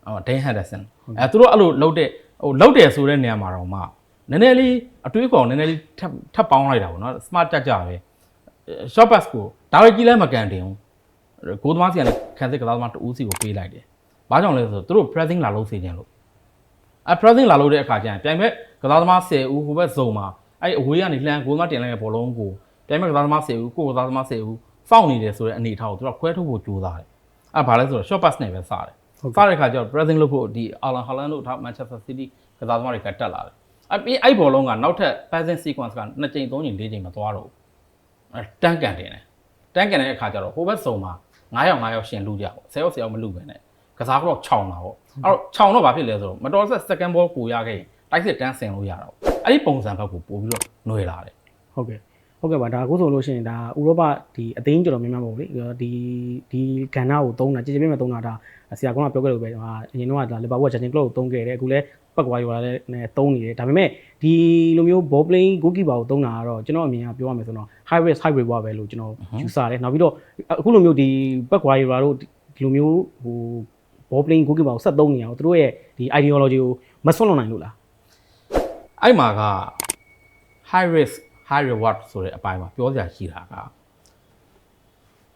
အော် Dan Henderson အဲသူတို့အဲ့လိုလုပ်တဲ့ဟိုလုပ်တယ်ဆိုတဲ့နေရာမှာတော့မှနည်းနည်းလေးအတွေးကောင်နည်းနည်းလေးထပ်ထပ်ပေါင်းလိုက်တာပေါ့နော် smart ကြကြပဲ short pass ကို ဒါရိုက်ကြီးလဲမကန်တင်ဘူးဂိုးသမားစီကနေခံစစ်ကစားသမားတူးစီကိုပေးလိုက်တယ်ဘာကြောင့်လဲဆိုတော့သူတို့ pressing လာလို့စေခြင်းလို့အဲ pressing လာလို့တဲ့အခါကျရင်ပြိုင်ဘက်ကစားသမား10ဦးဟိုဘက်ဇုံမှာအဲ့အဝေးကနေလှမ်းဂိုးသမားတင်လိုက်တဲ့ဘောလုံးကိုပြိုင်ဘက်ကစားသမား10ဦးကိုယ်ကစားသမား10ဦးစောင့်နေတယ်ဆိုတဲ့အနေအထားကိုသူကခွဲထုတ်ဖို့ကြိုးစားတယ်အဲ့ဘာလဲဆိုတော့ short pass နဲ့ပဲစတယ်စတဲ့ခါကျတော့ pressing လုပ်ဖို့ဒီ Alan Haaland တို့ထား Manchester City ကစားသမားတွေကတက်လာတယ်အဲ့ပြီးအဲ့ဘောလုံးကနောက်ထပ် passing sequence က2ချိန်3ချိန်4ချိန်မသွားတော့ဘူးအဲ့တန်းကန်တင်တယ် တန်းကန်တဲ့အခါကျတော့ဟိုဘက်စုံမှာ9ယောက်9ယောက်ရှင်လူကြပေါ့10ယောက်10ယောက်မလူပဲနဲ့ကစားကတော့ခြောင်တာပေါ့အဲ့တော့ခြောင်တော့ဘာဖြစ်လဲဆိုတော့မတော်ဆက် second ball ကိုရခဲ့ရင်တိုက်စစ်တန်းဆင်လို့ရတာပေါ့အဲ့ဒီပုံစံဘက်ကိုပို့ပြီးတော့နှွေလာတယ်ဟုတ်ကဲ့ဟုတ်ကဲ့ပါဒါအခုဆိုလို့ရှိရင်ဒါဥရောပဒီအသိန်းတော်တော်များများပေါ့လေဒီဒီကဏ္ဍကိုသုံးတာကြည်ကြည်ပြည့်မဲ့သုံးတာဒါ ဆရာကောကပြောခဲ့လို့ပဲဟာအရင်တော့ကဒါလီဗာပူးကဂျန်တင်ကလော့ကိုသုံးခဲ့တယ်အခုလည်းပတ်ကွာရွာလည်းနဲ့သုံးနေတယ်ဒါပေမဲ့ဒီလိုမျိုး ball playing goalkeeper ကိုသုံးတာကတော့ကျွန်တော်အမြင်ကပြောရမယ်ဆိုတော့ high risk high reward ပဲလို့ကျွန်တော်ယူဆတယ်နောက်ပြီးတော့အခုလိုမျိုးဒီပတ်ကွာရွာတို့ဒီလိုမျိုးဟို ball playing goalkeeper ကိုဆက်သုံးနေအောင်သူတို့ရဲ့ဒီ ideology ကိုမဆွန့်လွတ်နိုင်လို့လားအဲ့မှာက high risk high reward ဆိုတဲ့အပိုင်းမှာပြောစရာရှိတာက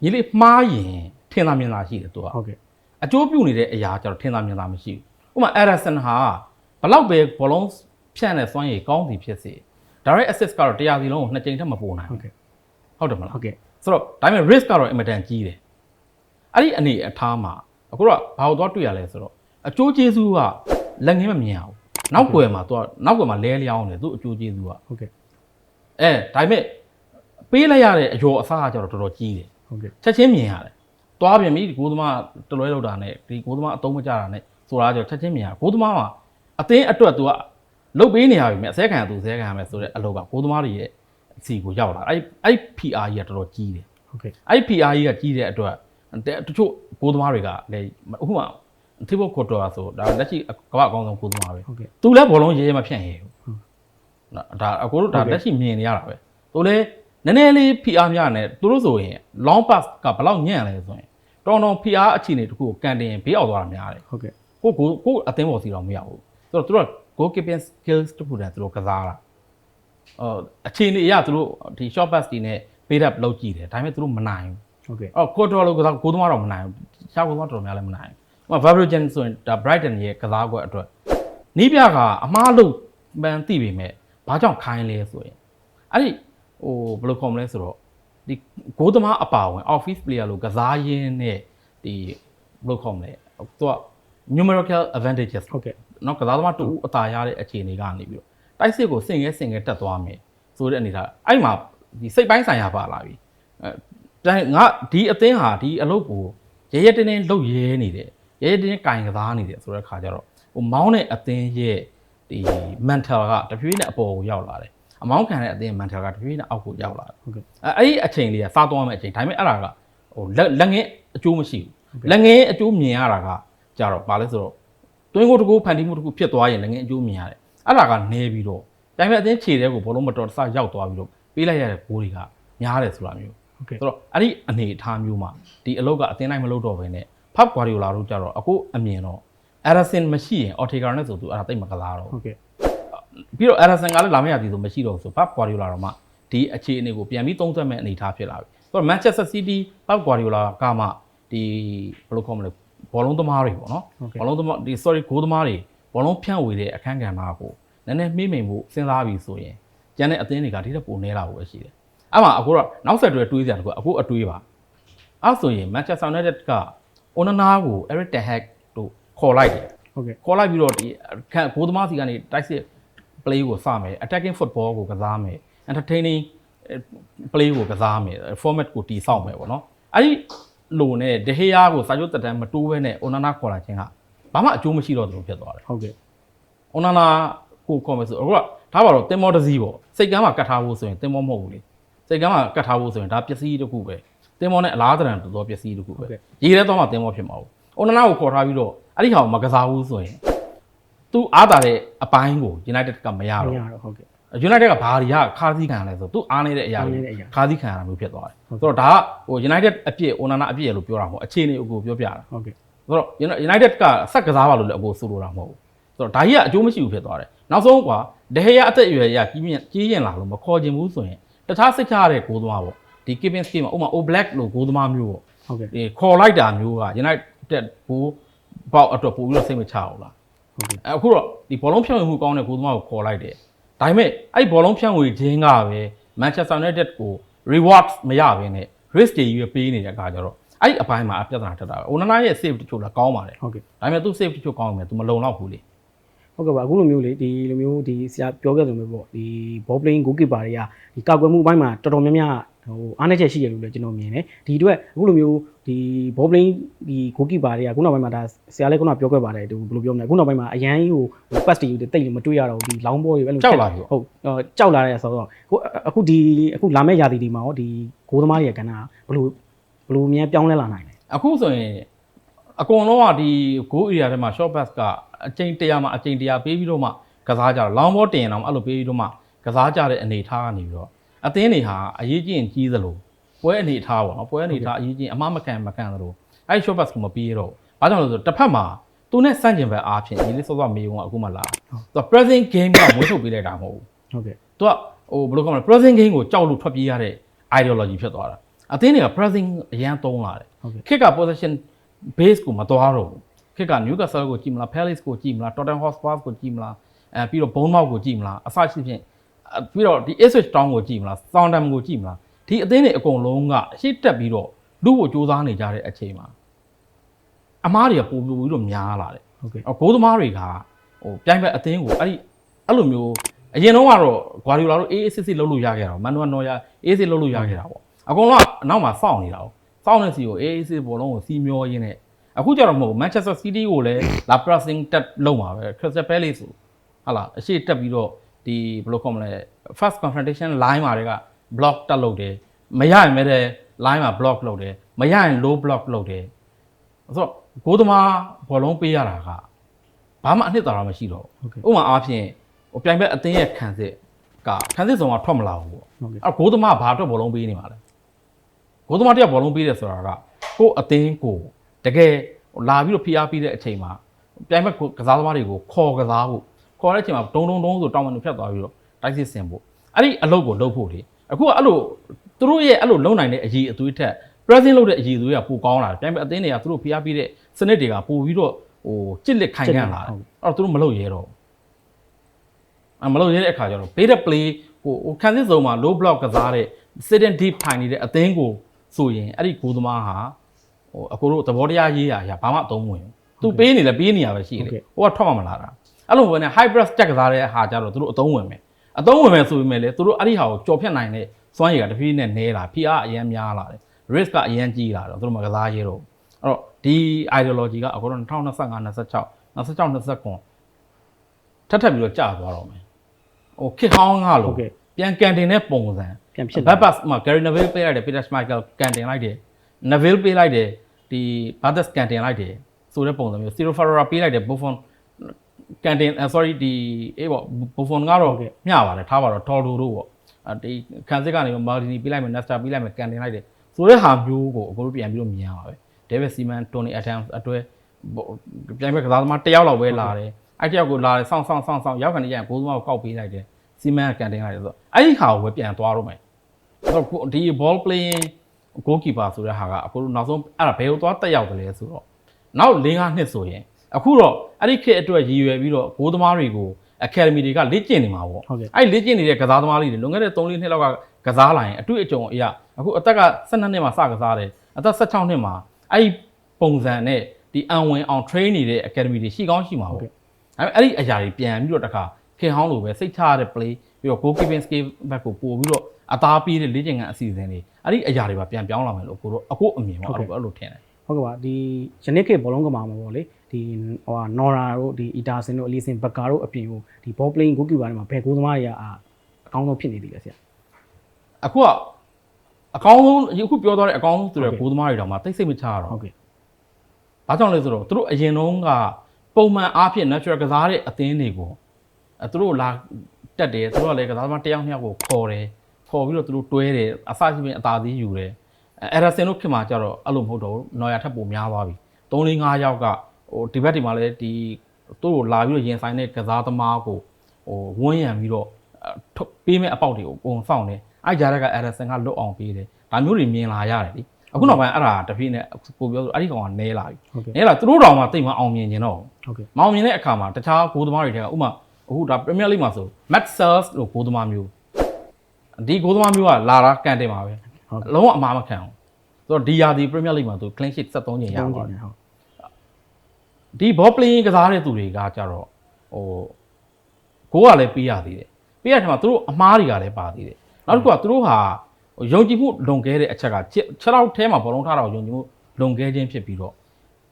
ညီလေးမှားရင်ထင်သာမြင်သာရှိတယ်သူကဟုတ်ကဲ့ အကျိုးပြုနေတဲ့အရာကျတော့ထင်သာမြင်သာမရှိဘူးဥပမာ Edison ဟာဘလောက်ပဲဘောလုံးဖြန့်တဲ့စွမ်းရည်ကောင်းစီဖြစ်စေ direct assist ကတော့တရားစီလုံးကိုနှစ်ကြိမ်ထက်မပိုနိုင်ဟုဘူးတ်ကဲ့ဟုတ်တယ်မလားဟုတ်ကဲ့ဆိုတော့ဒါပေမဲ့ risk ကတော့အင်မတန်ကြီးတယ်အဲ့ဒီအနေအထားမှာအခုတော့ဘာလို့တော့တွေ့ရလဲဆိုတော့အကျိုးကျေးဇူးကလက်ငင်းမမြင်ရဘူးနောက်ွယ်မှာသူကနောက်ွယ်မှာလဲလျောင်းတယ်သူအကျိုးကျေးဇူးကဟုတ်ကဲ့အဲဒါပေမဲ့ပေးလိုက်ရတဲ့အယောအစားကကျတော့တော်တော်ကြီးတယ်ဟုတ်ကဲ့ချက်ချင်းမြင်ရတယ်။ သွားပြန်ပြီဒီကိုသမားတလွဲလောက်တာနဲ့ဒီကိုသမားအတုံးမကြတာနဲ့ဆိုတာကြောင့်ချက်ချင်းမြင်ရတယ်။ကိုသမားကအသင်းအတွက် तू ကလုတ်ပေးနေရပြီမြအစဲခံက तू စဲခံရမယ်ဆိုတဲ့အလုပ်ကကိုသမားတွေရဲ့အစီကိုရောက်လာ။အဲ့အဲ့ PR ကြီးကတော်တော်ကြီးတယ်ဟုတ်ကဲ့။အဲ့ PR ကြီးကကြီးတဲ့အတွက်တချို့ကိုသမားတွေကလည်းအခုမှတိဖို့ခေါ်တော်ဆိုဒါလက်ရှိကမ္ဘာအကောင်းဆုံးကိုသမားပဲဟုတ်ကဲ့သူလည်းဘောလုံးရေးရေးမဖြန့်ရဘူးနော်ဒါအကိုတို့ဒါဟုတ်ကဲ့လက်ရှိမြင်နေရတာပဲသူလည်းနည်းနည်းလေး PR များနဲ့သူတို့ဆိုရင် long pass ကဘယ်လောက်ညံ့လဲဆိုရင် တော်တော် PR အခြေအနေတစ်ခုကိုကန်တင်ရင်ဘေးအောင်သွားတာများတယ်ဟုတ်ကဲ့ကိုကိုကိုအသင်းပေါ်စီတော့မရဘူးဆိုတော့သူတို့ goal keeping skills တခုတည်းသူတို့ကစားတာအော်အခြေအနေအရသူတို့ဒီ short pass တွေနဲ့ build up လုပ်ကြည့်တယ်ဒါပေမဲ့သူတို့မနိုင်ဘူးဟုတ်ကဲ့အော်ကိုတော်လို့ကစားကိုသမားတော့မနိုင်ဘူးရှားကိုသမားတော်တော်များလည်းမနိုင်ဘူးဟို Vibragen ဆိုရင်ဒါ Brighton ရဲ့ကစားကွက်အတွက်နီးပြကအမားလို့မှန်သိပေမဲ့ဘာကြောင့်ခိုင်းလဲဆိုရင်အဲ့ဒီဟိုဘယ်လိုခေါ်မလဲဆိုတော့ ဒီဂိုးသမားအပါဝင် office player လို့ကစားရင်းနဲ့ဒီဘလို့ခေါ်မလဲသူက numerical advantages ဟုတ်ကဲ့နော်ကစားသမားတူအตาရတဲ့အခြေအနေကနေပြီးတော့တိုက်စစ်ကိုဆင်ခဲဆင်ခဲတက်သွားမယ်ဆိုတဲ့အနေထားအဲ့မှာဒီစိတ်ပိုင်းဆိုင်ရာပါလာပြီအဲငါဒီအသင်းဟာဒီအလုပ်ကိုရရတင်းတင်းလုပ်ရဲနေတယ်ရရတင်းတင်းကင်ကစားနေတယ်ဆိုတဲ့ခါကျတော့ဟိုမောင်းတဲ့အသင်းရဲ့ဒီ mental ကတဖြည်းနဲ့အပေါ်ကိုရောက်လာတယ် အမောင်းခံတဲ့အသင်း mental ကတဖြည်းဖြည်းနဲ့အောက်ကိုရောက်လာတယ်ဟုတ်ကဲ့အဲအဲ့ဒီအချိန်လေးကစားသွားမယ့်အချိန်ဒါပေမဲ့အဲ့ဒါကဟိုလက်လက်ငင်းအကျိုးမရှိဘူးလက်ငင်းအကျိုးမြင်ရတာကကြတော့ဘာလဲဆိုတော့တွင်းကိုတစ်ခုဖန်တီးမှုတစ်ခုဖြစ်သွားရင်လည်းငင်းအကျိုးမြင်ရတယ်အဲ့ဒါကနေပြီးတော့ဒါပေမဲ့အသင်းခြေတဲ့ကိုဘောလုံးမတော်တဆရောက်သွားပြီးတော့ပေးလိုက်ရတဲ့ဘိုးတွေကများတယ်ဆိုတာမျိုးဟုတ်ကဲ့ဆိုတော့အဲ့ဒီအနေအထားမျိုးမှာဒီအလုပ်ကအသင်းတိုင်းမလုပ်တော့ဘဲနဲ့ဖပ်ဂွာဒီယိုလာတို့ကြတော့အခုအမြင်တော့အရာဆင်မရှိရင်အော်တီဂါနဲ့ဆိုသူအဲ့ဒါတိတ်မကစားတော့ဟုတ်ကဲ့ ပြီးတော့အရာဆန်ကလည်းလာမရသေးဆိုမရှိတော့ဘူးဆိုဖပ်ဂွာဒီယိုလာတော့မှဒီအခြေအနေကိုပြန်ပြီးသုံးသပ်မဲ့အနေအထားဖြစ်လာပြီဆိုတော့ Manchester City ဖပ်ဂွာဒီယိုလာကမှဒီဘယ်လိုခေါ်မလဲဘောလုံးသမားတွေပေါ့နော်ဟုတ်ကဲ့ဘောလုံးသမားဒီ sorry ဂိုးသမားတွေဘောလုံးဖြန့်ဝေတဲ့အခန်းကဏ္ဍကိုနည်းနည်းမှိမ့်မိန်မှုစဉ်းစားပြီးဆိုရင်ကျန်တဲ့အသင်းတွေကဒီတက်ပိုနေတာကိုပဲရှိတယ်။အဲ့မှာအခုတော့နောက်ဆက်တွဲတွေးစရာတခုအခုအတွေးပါ။အဲ့ဆိုရင် Manchester United က Onana ကို Eric Ten Hag တို့ခေါ်လိုက်တယ်ဟုတ်ကဲ့။ခေါ်လိုက်ပြီးတော့ဒီခန့်ဂိုးသမားစီကနေတိုက်စစ် play ကိုစမယ် attacking football ကိုကစားမယ် entertaining play ကိုကစားမယ် format ကိုတည်ဆောက်မယ်ပေါ့နော်။အဲ့ဒီလိုနဲ့ဒဟေယာကိုစာချုပ်တက်တန်းမတိုးဘဲနဲ့ Onana ခေါ်လာခြင်းကဘာမှအကျိုးမရှိတော့သလိုဖြစ်သွားတယ်ဟုတ်ကဲ့။ Onana ကိုခေါ်မယ်ဆိုအခုကဒါပါတော့တင်မောတစ်စီးပေါ့စိတ်ကမ်းမှာကတ်ထားဖို့ဆိုရင်တင်မောမဟုတ်ဘူးလေ။စိတ်ကမ်းမှာကတ်ထားဖို့ဆိုရင်ဒါပစ္စည်းတစ်ခုပဲ။တင်မောနဲ့အလားတရံတူသောပစ္စည်းတစ်ခုပဲ။ရေးရဲတော့မှတင်မောဖြစ်မှာဘူး။ Onana ကိုခေါ်ထားပြီးတော့အဲ့ဒီဟာကိုမကစားဘူးဆိုရင် သူအားတာတဲ့အပိုင်းကို United ကမရမတော့ရဘူးတော့ဟုတ်ကဲ့ United ကဘာတွေကခါးစည်းခံရလဲဆိုသူအားနေတဲ့အရာအားတွေနည်းတဲ့အရာခါးစည်းခံရတာမျိုးဖြစ်သွားတယ်ဟုတ်ဆိုတော့ဒါကဟို United အပြည့် Onana အပြည့်လို့ပြောတာမဟုတ်အခြေအနေကိုပြောပြတာဟုတ်ကဲ့ဆိုတော့ United ကဆက်ကစားပါလို့လည်းအကိုဆိုလိုတာမဟုတ်ဘူးဆိုတော့ဒါကြီးကအကျိုးမရှိဘူးဖြစ်သွားတယ်နောက်ဆုံးကွာဒဟေယအသက်အရွယ်ရကြီးမြင့်ကြီးရင်လာလို့မခေါ်ချင်ဘူးဆိုရင်တခြားစိတ်ချရတဲ့ဂိုးသမားပေါ့ဒီ keeping scheme မှာဥပမာ O Black လို့ဂိုးသမားမျိုးပေါ့ဟုတ်ကဲ့ဒီခေါ်လိုက်တာမျိုးက United ဘိုးပေါက်အတွက်ပို့ပြီးတော့စိတ်မချဘူးလားဟုတ်ကဲ့ အခုတော့ဒီဘောလုံးဖြန့်ဝေမှုကောင်းတဲ့ကိုသမားကိုခေါ်လိုက်တယ်ဒါပေမဲ့အဲ့ဘောလုံးဖြန့်ဝေခြင်းကပဲ Manchester United ကို reward မရဘဲနဲ့ risk ကြီးရွေးပေးနေတဲ့အခါကျတော့အဲ့ဒီအပိုင်းမှာအပြဿနာတက်တာပဲ Onana ရဲ့ save တချို့လည်းကောင်းပါတယ်ဟုတ်ကဲ့ဒါပေမဲ့သူ save တချို့ကောင်းနေတယ်သူမလုံလောက်ဘူးလေဟုတ်ကဲ့ပါအခုလိုမျိုးလေဒီလိုမျိုးဒီဆရာပြောခဲ့သလိုမျိုးပေါ့ဒီ ball playing goalkeeper တွေကဒီကောက်ကွယ်မှုအပိုင်းမှာတော်တော်များများ ဟိုအားနည်းချက်ရှိရလို့လည်းကျွန်တော်မြင်တယ်ဒီအတွက်အခုလိုမျိုးဒီ ball playing ဒီ goalkeeper တွေကခုနောက်ပိုင်းမှာဒါဆရာလည်းခုနပြောခဲ့ပါတယ်ဒီဘယ်လိုပြောမလဲအခုနောက်ပိုင်းမှာအရန်ကြီးဟို pass တွေတိတ်လို့မတွေ့ရတော့ဘူးဒီ long ball တွေအဲ့လိုကြောက်လာပြီပေါ့ဟုတ်အော်ကြောက်လာတဲ့ဆိုတော့ကိုအခုဒီအခုလာမယ့်ရာသီဒီမှာရောဒီဂိုးသမားတွေရဲ့ကဏ္ဍကဘယ်လိုဘယ်လိုများပြောင်းလဲလာနိုင်လဲအခုဆိုရင်အကုန်လုံးကဒီ go area ထဲမှာ short pass ကအချိန်100မှာအချိန်100ပေးပြီးတော့မှကစားကြတော့ long ball တင်ရင်တော့အဲ့လိုပေးပြီးတော့မှကစားကြတဲ့အနေအထားကနေပြီးတော့ အသင်းတွေဟာအရေးကြီးရင်ကြီးသလိုပွဲအနေအထားပေါ့နော်ပွဲအနေအထားအရေးကြီးရင်အမှားမခံမခံသလိုအဲ့ short pass ကိုမပေးတော့ဘာကြောင့်လဲဆိုတော့တစ်ဖက်မှာသူနဲ့စန့်ကျင်ဘက်အားဖြင့်ဒီလေးစောစောမေးုံကအခုမှလာသူက present game ကမွေးထုတ်ပေးလိုက်တာမဟုတ်ဘူးဟုတ်ကဲ့သူကဟိုဘယ်လိုကောမလဲ present game ကိုကြောက်လို့ထွက်ပြေးရတဲ့ ideology ဖြစ်သွားတာအသင်းတွေက present အရန်သုံးလာတယ်ဟုတ်ကဲ့ခက်က possession base ကိုမသွားတော့ဘူးခက်က Newcastle ကိုကြည့်မလား Palace ကိုကြည့်မလား Tottenham Hotspur ကိုကြည့်မလားအဲပြီးတော့ Bournemouth ကိုကြည့်မလားအစရှိဖြင့်အဲ ပြီးတော့ဒီ Ipswich Town ကိုကြည့်မလား Southampton ကိုကြည့်မလားဒီအသင်းတွေအကုန်လုံးကအရှိတက်ပြီးတော့လူကိုစူးစမ်းနေကြတဲ့အချိန်မှာအမားတွေကပိုပိုပြီးတော့များလာတယ်ဟုတ်ကဲ့အဘိုးသမားတွေကဟိုပြိုင်ဘက်အသင်းကိုအဲ့ဒီအဲ့လိုမျိုးအရင်တော့ကတော့ဂွာဒီယိုလာတို့အေးအေးစစ်စစ်လုပ်လို့ရခဲ့တာပေါ့မန်နူနော်ယာအေးအေးစစ်လုပ်လို့ရခဲ့တာပေါ့အကုန်လုံးကအနောက်မှာစောင့်နေတာပေါ့စောင့်နေစီကိုအေးအေးစစ်ဘောလုံးကိုစီးမျောရင်းနဲ့အခုကျတော့မဟုတ်မန်ချက်စတာစီးတီးကိုလည်းလာ pressing တက်လုံးပါပဲခရစ်စတယ်ပဲလေးဆိုဟာလာအရှိတက်ပြီးတော့ ဒီဘယ်လိုခေါ်မလဲ first confrontation line မှာတွေက block တက်လုပ်တယ်မရရင်မဲ့တဲ့ line မှာ block လုပ်တယ်မရရင် low block လုပ်တယ်ဆိုတော့ဂိုးသမားဘောလုံးပေးရတာကဘာမှအနှစ်သာရမရှိတော့ဟုတ်ကဲ့ဘူးဥပမာအားဖြင့်ဟိုပြိုင်ဘက်အသင်းရဲ့ခံစစ်ကခံစစ်ဆောင်ကထွက်မလာဘူးပေါ့ဟုတ်ကဲ့အဲ့ဂိုးသမားကဘာအတွက်ဘောလုံးပေးနေမှာလဲဂိုးသမားတယောက်ဘောလုံးပေးတယ်ဆိုတာကကိုယ့်အသင်းကိုတကယ်ဟိုလာပြီးတော့ဖိအားပေးတဲ့အချိန်မှာပြိုင်ဘက်ကကစားသမားတွေကိုခေါ်ကစားဖို့ ခေါ်တဲ့အချိန်မှာဒုံဒုံဒုံဆိုတောင်းပန်တွေဖြတ်သွားပြီးတော့တိုက်စစ်ဆင်ဖို့အဲ့ဒီအလုပ်ကိုလုပ်ဖို့လေအခုကအဲ့လိုသူတို့ရဲ့အဲ့လိုလုံနိုင်တဲ့အရေးအသွေးထက် present လုပ်တဲ့အရေးအသွေးကပိုကောင်းလာတယ်ပြိုင်ဘက်အသင်းတွေကသူတို့ဖိအားပေးတဲ့စနစ်တွေကပိုပြီးတော့ဟိုကြစ်လက်ခိုင်ခံလာတယ်အဲ့တော့သူတို့မလုပ်ရဲတော့ဘူးအမလုပ်ရဲတဲ့အခါကျတော့ pay the play ဟိုဟိုခံစစ်စုံမှာ low block ကစားတဲ့ sit and deep ထိုင်နေတဲ့အသင်းကိုဆိုရင်အဲ့ဒီဂိုးသမားဟာဟိုအကိုတို့သဘောတရားရေးရရာဘာမှအသုံးမဝင်ဘူးသူပေးနေလဲပေးနေရပဲရှိတယ်ဟိုကထွက်မှမလာတာ အဲ့လိုပဲနဲ့ high press တက်ကစားတဲ့ဟာကျတော့သူတို့အသုံးဝင်မယ်အသုံးဝင်မယ်ဆိုပေမဲ့လေသူတို့အဲ့ဒီဟာကိုကြော်ဖြတ်နိုင်တဲ့စွမ်းရည်ကတဖြည်းဖြည်းနဲ့နည်းလာဖိအားအရင်များလာတယ် risk ကအရင်ကြီးလာတော့သူတို့မကစားရဲတော့ဘူးအဲ့တော့ဒီ ideology ကအကိုတို့2025 26 26 29ထပ်ထပ်ပြီးတော့ကြာသွားတော့မယ်ဟိုခစ်ဟောင်းကဟုလို့တ်ကဲ့ပြန်ကန်တင်တဲ့ပုံစံပြန်ဖြစ်ဘတ်ဘတ်မှာ Gary Neville ပေးလိုက်တယ် Peter Schmeichel ကန်တင်လိုက်တယ် Neville ပေးလိုက်တယ်ဒီ Bathurst ကန်တင်လိုက်တယ်ဆိုတဲ့ပုံစံမျိုး Ciro Ferreira ပေးလိုက်တယ် Buffon ကန်တင် sorry ဒီအေးပေါ့ Buffon ကတော့မျှပါတယ်ထားပါတော့ Tordo တို့ပေါ့အဲဒီခံစစ်ကနေ Maldini ပေးလိုက်မယ် Nesta ပေးလိုက်မယ်ကန်တင်လိုက်တယ်ဆိုတဲ့ဟာမျိုးကိုအခုတို့ပြန်ပြီးတော့မြင်ရပါပဲ David Seaman Tony Adams အတွဲပြန်ပဲကစားသမားတစ်ယောက်လောက်ပဲလာတယ်အဲ့တစ်ယောက်ကိုလာတယ်စောင့်စောင့်စောင့်စောင့်ရောက်ခဏကျရင်ကိုယ်သမားကိုကောက်ပေးလိုက်တယ် Seaman ကန်တင်လိုက်တယ်ဆိုတော့အဲ့ဒီဟာကိုပဲပြန်သွားတော့မယ်အဲ့တော့ကိုဒီ ball playing goalkeeper ဆိုတဲ့ဟာကအခုနောက်ဆုံးအဲ့ဒါဘယ်လိုသွားတက်ရောက်တယ်လဲဆိုတော့နောက်၄၅နှစ်ဆိုရင် အခုတော့အဲ့ဒီခေတ်အတွက်ရည်ရွယ်ပြီးတော့ဂိုးသမားတွေကို academy တွေကလေ့ကျင့်နေမှာပေါ့ဟုတ်ကဲ့အဲ့ဒီလေ့ကျင့်နေတဲ့ကစားသမားလေးတွေလွန်ခဲ့တဲ့3-4နှစ်လောက်ကကစားလာရင်အတွေ့အကြုံအရာအခုအသက်က12နှစ်မှာစကစားတယ်အသက်16နှစ်မှာအဲ့ဒီပုံစံနဲ့ဒီအံဝင်အောင် train နေတဲ့ academy တွေရှိကောင်းရှိမှာဟုတ်ပေါ့ကဲ့အဲ့အဲ့ဒီအရာတွေပြန်ပြီးတော့တခါခင်ဟောင်းလိုပဲစိတ်ချရတဲ့ play ပြီးတော့ goal keeping skill ဘက်ကိုပို့ပြီးတော့အသားပေးတဲ့လေ့ကျင့်ခန်းအစီအစဉ်တွေအဲ့ဒီအရာတွေပါပြန်ပြောင်းလာမယ်လို့ကိုတို့အခုအမြင်ပေါ့အဲ့လိုအဲ့လိုထင်တယ်ဟုတ်ကဲ့ပါဒီယနေ့ခေတ်ဘောလုံးကမာမှာပေါ့လေ ဒီဟိုဟာနော်ရာတို့ဒီအီတာဆင်တို့အလီဆင်ဘကာတို့အပြင်ကိုဒီ ball playing goalkeeper တွေမှာဘယ်ဂိုးသမားတွေကအာအကောင်းဆုံးဖြစ်နေသေးလဲဆရာအခုကအကောင်းဆုံးအခုပြောသွားတဲ့အကောင်းဆုံးဆိုတဲ့ဟုတ်ကဲ့ဂိုးသမားတွေတောင်မှတိတ်စိတ်မချရတော့ဟုတ်ကဲ့ဘာကြောင့်လဲဆိုတော့သူတို့အရင်တုန်းကပုံမှန်အားဖြင့် natural ကစားတဲ့အသင်းတွေကိုအဲသူတို့လာတက်တယ်သူတို့ကလည်းကစားသမားတစ်ယောက်နှစ်ယောက်ကိုခေါ်တယ်ခေါ်ပြီးတော့သူတို့တွဲတယ်အစရှိပင်အသာသေးယူတယ်အဲအဲ့ဒါစင်တို့ခင်မှာကျတော့အဲ့လိုမဟုတ်တော့ဘူးနော်ရထက်ပိုများသွားပြီ3 4 5ယောက်က ဟိုဒီဘက်ဒီမှာလည်းဒီသူတို့လာပြီးတော့ရင်ဆိုင်တဲ့ကစားသမားကိုဟိုဝန်းရံပြီးတော့အဲထုတ်ပေးမဲ့အပေါက်တွေကိုပုံစောင့်တယ်အဲ့ကြားက်ကအဲ့ဒါစင်ကလွတ်အောင်ပေးတယ်ဒါမျိုးတွေမြင်လာရတယ်လीအခုနောက်ပိုင်းအဲ့ဒါတပြည့်နဲ့ကိုပြောဆိုအဲ့ဒီကောင်ကနဲလာပြီဟုတ်ကဲ့နဲလာသူတို့တောင်မှတိတ်မအောင်မြင်ကျင်တော့ဘူးဟုတ်ကဲ့မအောင်မြင်တဲ့အခါမှာတခြားဂိုးသမားတွေထဲကဥပမာအခုဒါ Premier League မှာဆို Matt Sales လို့ဂိုးသမားမျိုးဒီဂိုးသမားမျိုးကလာတာကန်တင်ပါပဲဟုတ်ကဲ့လုံးဝအမှားမခံဘူးဆိုတော့ဒီယာဒီ Premier League မှာသူ clean sheet 73ချိန်ရတောင်းပါကြတယ်ည့်ဟုတ် ဒီ ball playing ကစားတဲ့သူတွေကကြတော့ဟိုကိုကလည်းပေးရသေးတယ်ပေးရတဲ့မှာသူတို့အမားတွေကလည်းပါသေးတယ်နောက်တစ်ခုကသူတို့ဟာဟိုယုံကြည်မှုလွန်ကဲတဲ့အချက်ကခြေခြေထောက်ထဲမှာဘောလုံးထားတာကိုယုံကြည်မှုလွန်ကဲခြင်းဖြစ်ပြီးတော့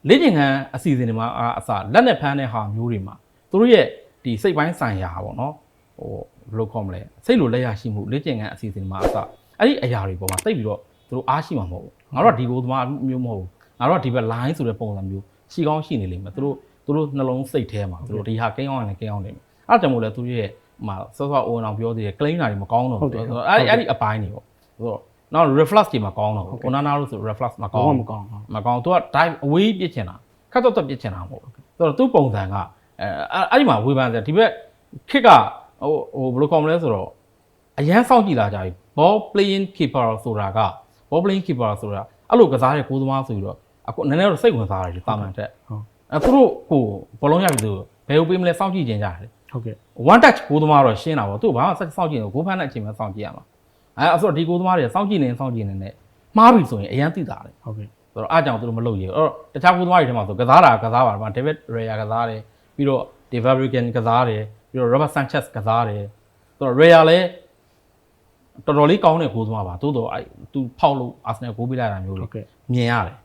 လေ့ကျင့်ခန်းအစီအစဉ်တွေမှာအအစလက်နဲ့ဖမ်းတဲ့ဟာမျိုးတွေမှာသူတို့ရဲ့ဒီစိတ်ပိုင်းဆိုင်ရာပေါ့နော်ဟိုဘယ်လိုခေါ်မလဲစိတ်လိုလက်ရရှိမှုလေ့ကျင့်ခန်းအစီအစဉ်တွေမှာအစအဲ့ဒီအရာတွေပေါ်မှာတိတ်ပြီးတော့သူတို့အားရှိမှာမဟုတ်ဘူးငါတို့ကဒီဘိုးသမားမျိုးမဟုတ်ဘူးငါတို့ကဒီဘက် line ဆိုတဲ့ပုံစံမျိုး ရှိကောင်းရှိနေလိမ့်မယ်သူတို့သူတို့နှလုံးစိတ်ထဲမှာသူတို့ဒီဟာကိန်းအောင်လည်းကိန်းအောင်နေမယ်အဲ့ဒါကြောင့်မို့လဲသူတို့ရဲ့ဟမှာဆော့ဆော့အိုးအောင်ပြောသေးတယ် claim တာတွေမကောင်းတော့ဘူးအဲ့အဲ့ဒီအပိုင်းတွေပေါ့ဆိုတော့နောက် reflux တွေမကောင်းတော့ဘူး onana လို့ဆို reflux မကောကောင်းင်းဘူးမကောင်းဟုတ်မကောင်းသူက dive away ပြစ်ချင်တာခတ်တော့တော့ပြစ်ချင်တာမဟုတ်ဘူးဆိုတော့သူ့ပုံစံကအဲအဲ့ဒီမှာဝေဖန်တယ်ဒီဘက်ခစ်ကဟိုဟိုဘယ်လိုခေါ်မလဲဆိုတော့အရန်စောင့်ကြည့်လာကြပြီ ball playing keeper ဆိုတာက ball playing keeper ဆိုတာအဲ့လိုကစားတဲ့ကိုသမားဆိုပြီးတော့ အခုနည်းနည်းတော့စိတ်ဝင်စားတယ်တာမန်တက်ဟုတ်အဲသူတို့ကိုဘလုံးရပြီသူဘယ်လိုပေးမလဲစောင့်ကြည့်ခြင်းကြတယ်ဟုတ်ကဲ့ one touch ကိုသမားတော့ရှင်းတာပေါ့သူကဘာမှစောင့်ကြည့်နေကိုဖမ်းတဲ့အချိန်မှာစောင့်ကြည့်ရမှာအဲအဲ့ဆိုတော့ဒီကိုသမားတွေစောင့်ကြည့်နေစောင့်ကြည့်နေနဲ့မှားပြီဆိုရင်အရန်သိတာတယ်ဟုတ်ကဲ့ဆိုတော့အားကြောင့်သူတို့မလုပ်ရဘူးအဲ့တော့တခြားကိုသမားတွေထဲမှာဆိုကစားတာကစားပါတော့ David Raya ကစားတယ်ပြီးတော့ David Fabricant ကစားတယ်ပြီးတော့ Robert Sanchez ကစားတယ်ဆိုတော့ Raya လည်းတော်တော်လေးကောင်းတဲ့ကိုသမားပါသို့တော့အဲ့သူဖောက်လို့ Arsenal ကိုပေးလိုက်တာမျိုးဟုလေးတ်ကဲ့မြင်ရတယ်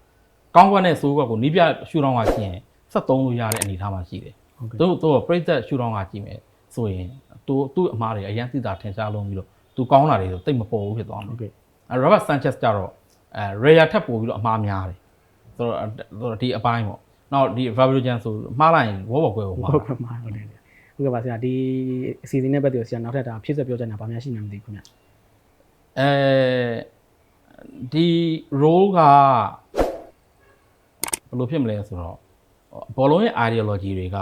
ကောင်းကွက်နဲ့ဆိုးကွက်ကိုနီးပြရှူတောင်းကကြည့်ရင်73လို့ရတဲ့အနေအထားမှာရှိတယ်ဟုတ်ကဲ့သူတို့ပြိသက်ရှူတောင်းကကြည့်မယ်ဆိုရင်သူသူ့အမားတွေအရန်သိတာထင်ရှားလုံးပြီးတော့သူကောင်းတာတွေဆိုတိတ်မပေါ်ဘူးဖြစ်သွားမှာဟုတ်ကဲ့အဲ Robert Sanchez ကြတော့အဲ Raya ထပ်ပို့ပြီးတော့အမှားများတယ်ဆိုတော့ဆိုတော့ဒီအပိုင်းပေါ့နောက်ဒီ Fabricant ဆိုမှားလိုက်ရင်ဝေါ်ဘော်ကွဲကိုမှားဟုတ်ကဲ့မှာဟုတ်တယ်ဟုတ်ကဲ့ပါဆရာဒီအစီအစဉ်နဲ့ပတ်သက်လို့ဆရာနောက်ထပ်ဒါဖြစ်ဆက်ပြောချင်တာဗာများရှိနေမသိဘူးခင်ဗျအဲဒီ role က ဘယ်လိုဖြစ်မလဲဆိုတော့ဘောလုံးရဲ့ ideology တွေက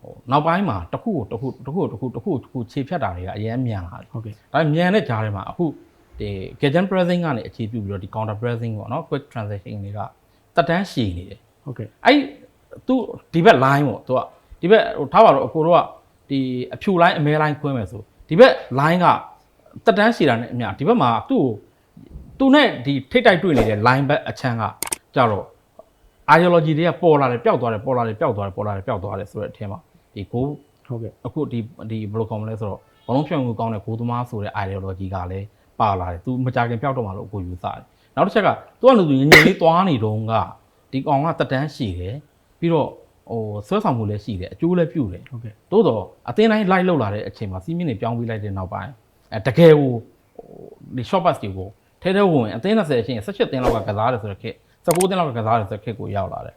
ဟိုနောက်ပိုင်းမှာတစ်ခုကိုတစ်ခုတစ်ခုကိုတစ်ခုတစ်ခုတစ်ခုခြေဖြတ်တာတွေကအရင်မြန်လာတယ်ဟုတ်ကဲ့ဒါပေမဲ့မြန်တဲ့ကြားထဲမှာအခုဒီ gadget pressing ကနေအခြေပြုပြီးတော့ဒီ counter pressing ပေါ့နော် quick transition တွေကတက်တန်းရှည်နေတယ်ဟုတ်ကဲ့အဲ့သူဒီဘက် line ပေါ့သူကဒီဘက်ဟိုထားပါတော့အကိုတို့ကဒီအဖြူ line အမဲ line ခွဲမယ်ဆိုဒီဘက် line ကတက်တန်းရှည်တာနဲ့အမျှဒီဘက်မှာသူ့ကိုသူနဲ့ဒီထိတ်တိုက်တွေ့နေတဲ့ line ဘက်အချမ်းကကြတော့ ideology တွေကပေါ်လာတယ်ပျောက်သွားတယ်ပေါ်လာတယ်ပျောက်သွားတယ်ပေါ်လာတယ်ပျောက်သွားတယ်ဆိုတဲ့အထင်မှာဒီကိုဟုတ်ကဲ့အခုဒီဒီဘယ်လိုခေါ်မလဲဆိုတော့ဘလုံးဖြောင်းမှုကောင်းတဲ့ကိုသမားဆိုတဲ့ ideology ကလည်းပါလာတယ်သူမကြခင်ပျောက်တော့မှလို့ကိုယူဆတယ်နောက်တစ်ချက်ကသူကလူသူငငယ်လေးသွားနေတော့ကဒီကောင်ကတက်တန်းရှိတယ်ပြီးတော့ဟိုဆွဲဆောင်မှုလည်းရှိတယ်အကျိုးလည်းပြုတယ်ဟုတ်ကဲ့တိုးတော့အသင်းတိုင်းလိုက်လောက်လာတဲ့အချိန်မှာစီးမင်းတွေပြောင်းပြီးလိုက်တဲ့နောက်ပိုင်းအဲတကယ်ကိုဟိုဒီ short pass တွေကိုထဲထဲဝင်အသင်း30အချိန်18သင်းလောက်ကကစားတယ်ဆိုတဲ့ခေတ် 19သင်းလောက်ကကစားတယ်ဆိုတဲ့ခေတ်ကိုရောက်လာတယ်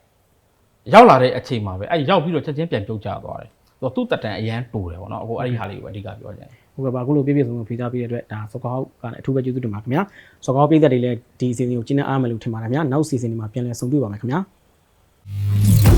ရောက်လာတဲ့အချိန်မှာပဲအဲရောက်ပြီးတော့ချက်ချင်းပြန်ပြုတ်ကျသွားတယ်ဆိုတော့သူ့တက်တန်အရန်တူတယ်ပေါ့နော်အခုအဲ့ဒီဟာလေးကိုအဓိကပြောချင်တယ်ဟုတ်ကဲ့ပါအခုလိုပြည့်ပြည့်စုံစုံဖိသားပေးတဲ့အတွက်ဒါစောကောက်ကလည်းအထူးပဲကျေးဇူးတင်ပါခင်ဗျာစောကောက်ပြည်သက်တွေလည်းဒီအစီအစဉ်ကိုကျင်းနေအားမယ်လို့ထင်ပါတယ်ခင်ဗျာနောက်စီစဉ်ဒီမှာပြန်လည်ဆုံတွေ့ပါမယ်ခင်ဗျာ